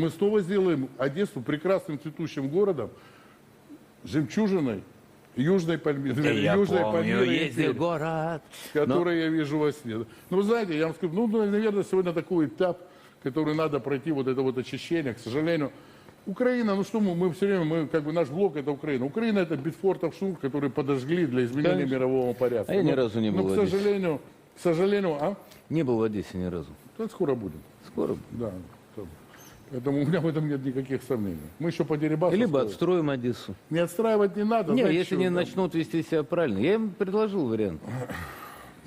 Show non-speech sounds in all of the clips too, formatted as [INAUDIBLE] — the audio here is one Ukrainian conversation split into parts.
мы снова сделаем Одессу прекрасным цветущим городом, жемчужиной Южной Пальмиры, Я Южной помню, Пальмиры ездил империи, город. который я вижу во сне. Ну, вы знаете, я вам скажу, ну, наверное, сегодня такой этап, который надо пройти, вот это вот очищение, к сожалению. Украина, ну что мы, мы все время, мы, как бы наш блок это Украина. Украина это Битфортов Шнур, который подожгли для изменения Конечно. мирового порядка. А я ни Но- разу не но, был к в Одессе. сожалению, к сожалению, а? Не был в Одессе ни разу. Да, скоро будем. Скоро. Да. Поэтому у меня в этом нет никаких сомнений. Мы еще по Дерибасу. Либо строим. отстроим Одессу. Не отстраивать не надо. Не, знаете, если не там? начнут вести себя правильно. Я им предложил вариант.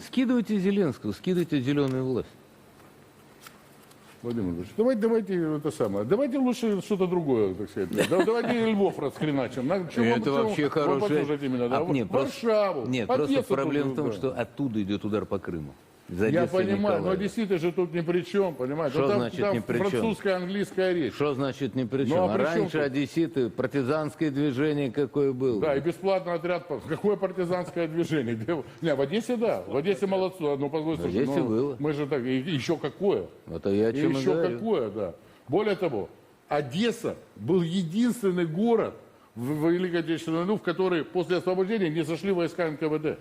Скидывайте Зеленского, скидывайте зеленую власть. Владимир Владимирович, давайте, давайте это самое. Давайте лучше что-то другое, так сказать. Да- Давайте Львов расхреначим. На- чего- это чего- вообще хорошее. меня, да? А, нет, Варшаву. Нет, просто проблема в том, что оттуда идет удар по Крыму. Я понимаю, но Николаевым. одесситы же тут ни при чем, понимаете? Что там, значит там ни при чем? французская, английская речь. Что значит ни при чем? Ну, а а при чем раньше тут? одесситы, партизанское движение какое было. Да, и бесплатный отряд. Какое партизанское движение? Где? Не, в Одессе да. В Одессе молодцы. Ну, позвольте, В Одессе ну, было. Мы же так, и- еще какое? Вот я о чем и еще говорю. какое, да. Более того, Одесса был единственный город в Великой Отечественной войну, в который после освобождения не зашли войска НКВД.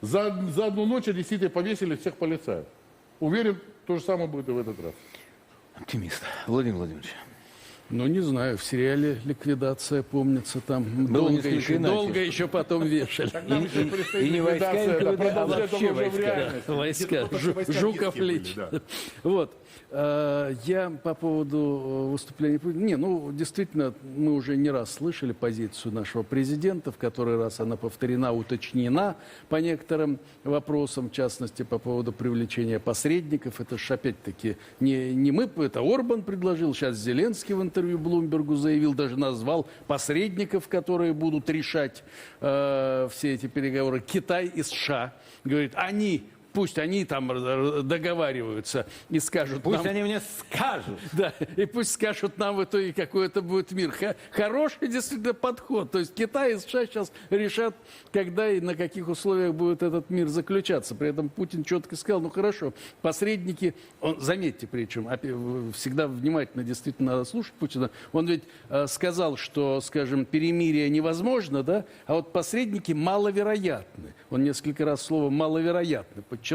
За, за одну ночь одесситы повесили всех полицаев. Уверен, то же самое будет и в этот раз. Оптимист. Владимир Владимирович. Ну, не знаю, в сериале «Ликвидация», помнится, там Было долго еще, иначе. долго еще потом вешали. Еще предстоит и не войска ликвидация, а вообще войска. Войска, Жуков лич. [LAUGHS] Вот. Э, Я по поводу э, выступления... Путина- Не, ну, действительно, мы уже не раз слышали позицию нашего президента, в который раз она повторена, уточнена по некоторым вопросам, в частности, по поводу привлечения посредников. Это же, опять-таки, не, не мы, это Орбан предложил, сейчас Зеленский в интервью Блумбергу заявил, даже назвал посредников, которые будут решать э, все эти переговоры. Китай и США. Говорит, они Пусть они там э, договариваются и скажут Пусть нам... они мне скажут. [LAUGHS] Да, и пусть скажут нам в итоге, какой это будет мир. Хороший действительно подход. То есть Китай и США сейчас решат, когда и на каких условиях будет этот мир заключаться. При этом Путин четко сказал, ну хорошо, посредники, он, заметьте причем, опя- в- всегда внимательно действительно надо слушать Путина, он ведь э, сказал, что, скажем, перемирие невозможно, да, а вот посредники маловероятны. Он несколько раз слово маловероятно подчеркнул,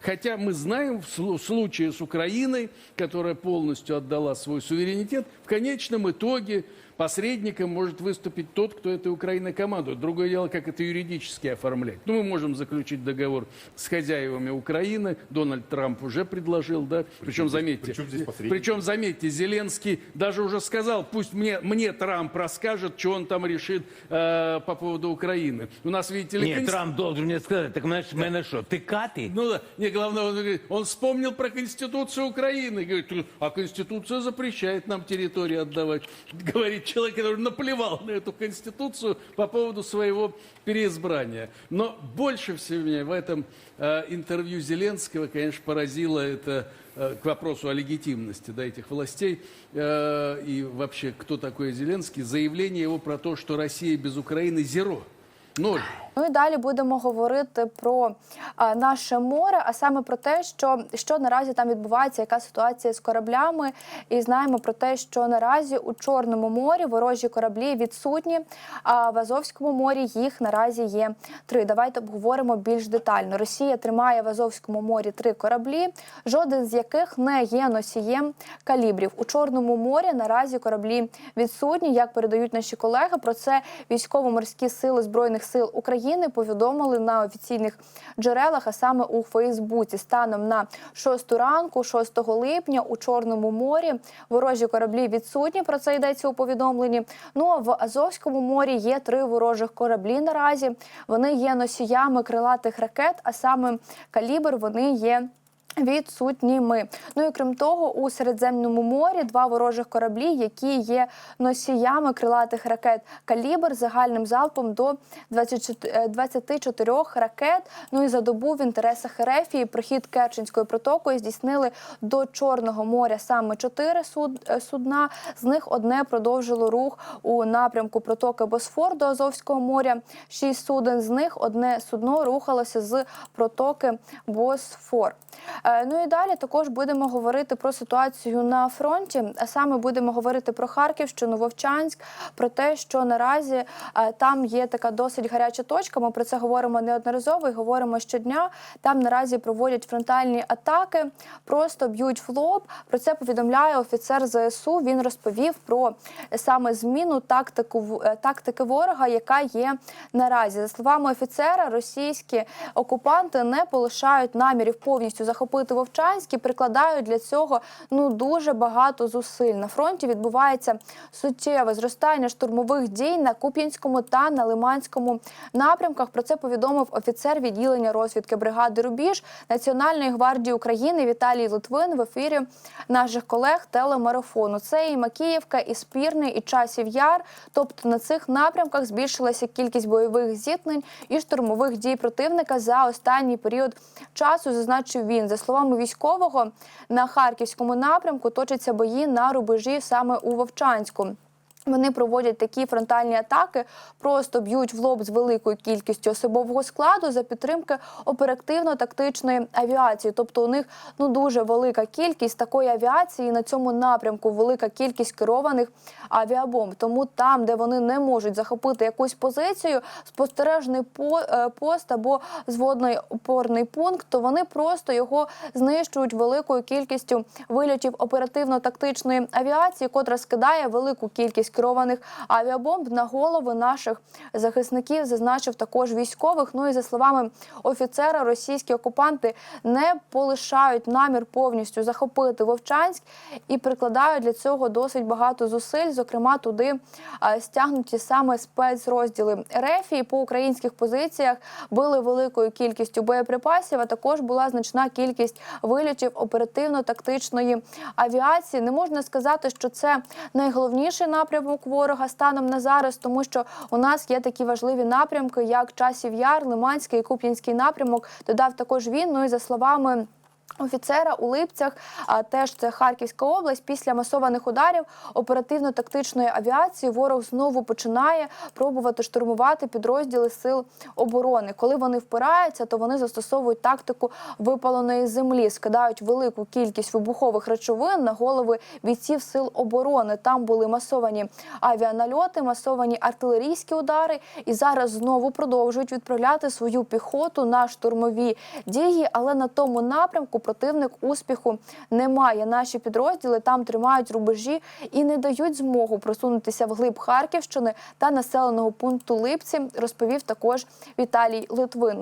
хотя мы знаем в слу- случае с Украиной, которая полностью отдала свой суверенитет, в конечном итоге посредником может выступить тот, кто этой Украиной командует. Другое дело, как это юридически оформлять. Ну, мы можем заключить договор с хозяевами Украины. Дональд Трамп уже предложил, да. Причем, заметьте, причем здесь причем, заметьте, Зеленский даже уже сказал, пусть мне, мне Трамп расскажет, что он там решит э, по поводу Украины. У нас, видите ли, Нет, конс- Трамп должен мне сказать, так знаешь, мене що, ти кати? ну да, не, главное, он, говорит, он вспомнил про Конституцию Украины. Говорит, а Конституция запрещает нам территории отдавать. [LAUGHS] Говорит человек, который наплевал на эту Конституцию по поводу своего переизбрания. Но больше всего меня в этом э, интервью Зеленского, конечно, поразило это э, к вопросу о легитимности да, этих властей э, и вообще, кто такой Зеленский, заявление его про то, что Россия без Украины зеро. Ноль. Ну і далі будемо говорити про а, наше море, а саме про те, що, що наразі там відбувається, яка ситуація з кораблями. І знаємо про те, що наразі у Чорному морі ворожі кораблі відсутні, а в Азовському морі їх наразі є три. Давайте обговоримо більш детально. Росія тримає в Азовському морі три кораблі, жоден з яких не є носієм калібрів. У Чорному морі наразі кораблі відсутні. Як передають наші колеги, про це військово-морські сили збройних сил України повідомили на офіційних джерелах, а саме у Фейсбуці. Станом на 6 ранку, 6 липня, у Чорному морі ворожі кораблі відсутні. Про це йдеться у повідомленні. Ну а в Азовському морі є три ворожих кораблі наразі. Вони є носіями крилатих ракет, а саме калібр вони є. Відсутніми. Ну і крім того, у Середземному морі два ворожих кораблі, які є носіями крилатих ракет калібр загальним залпом до 24 24 ракет. Ну і за добу в інтересах Ерефії прохід Керченською протокою здійснили до Чорного моря саме чотири суд, е, судна. З них одне продовжило рух у напрямку протоки Босфор до Азовського моря. Шість суден з них одне судно рухалося з протоки Босфор. Е, Ну і далі також будемо говорити про ситуацію на фронті. А саме будемо говорити про Харківщину, Вовчанськ, про те, що наразі е, там є така досить гаряча точка. Ми про це говоримо неодноразово і говоримо щодня. Там наразі проводять фронтальні атаки, просто б'ють в лоб. Про це повідомляє офіцер ЗСУ. Він розповів про саме зміну тактику е, тактики ворога, яка є наразі. За словами офіцера, російські окупанти не полишають намірів повністю захопити Вовчанськ і прикладають для цього ну дуже багато зусиль. На фронті відбувається суттєве зростання штурмових дій на Куп'янському та на Лиманському напрямках. Про це повідомив офіцер відділення розвідки бригади Рубіж Національної гвардії України Віталій Литвин в ефірі наших колег телемарафону. Це і Макіївка, і Спірний, і Часів Яр. Тобто на цих напрямках збільшилася кількість бойових зіткнень і штурмових дій противника за останній період часу. Зазначив він за словами військового на харківському напрямку точаться бої на рубежі саме у Вовчанську. Вони проводять такі фронтальні атаки, просто б'ють в лоб з великою кількістю особового складу за підтримки оперативно-тактичної авіації. Тобто у них ну дуже велика кількість такої авіації на цьому напрямку, велика кількість керованих авіабомб. Тому там, де вони не можуть захопити якусь позицію, спостережний по- е, пост або зводний опорний пункт, то вони просто його знищують великою кількістю вильотів оперативно-тактичної авіації, котра скидає велику кількість керованих авіабомб на голови наших захисників, зазначив також військових. Ну і за словами офіцера, російські окупанти не полишають намір повністю захопити Вовчанськ і прикладають для цього досить багато зусиль. Зокрема, туди стягнуті саме спецрозділи РЕФІ по українських позиціях били великою кількістю боєприпасів. А також була значна кількість вильотів оперативно-тактичної авіації. Не можна сказати, що це найголовніший напрямок ворога станом на зараз, тому що у нас є такі важливі напрямки, як Часів Яр, Лиманський і Куп'янський напрямок. Додав також він. Ну і за словами. Офіцера у Липцях, а теж це Харківська область. Після масованих ударів оперативно-тактичної авіації ворог знову починає пробувати штурмувати підрозділи сил оборони. Коли вони впираються, то вони застосовують тактику випаленої землі, скидають велику кількість вибухових речовин на голови бійців сил оборони. Там були масовані авіанальоти, масовані артилерійські удари, і зараз знову продовжують відправляти свою піхоту на штурмові дії, але на тому напрямку противник успіху не має. Наші підрозділи там тримають рубежі і не дають змогу просунутися вглиб Харківщини та населеного пункту Липці, розповів також Віталій Литвин.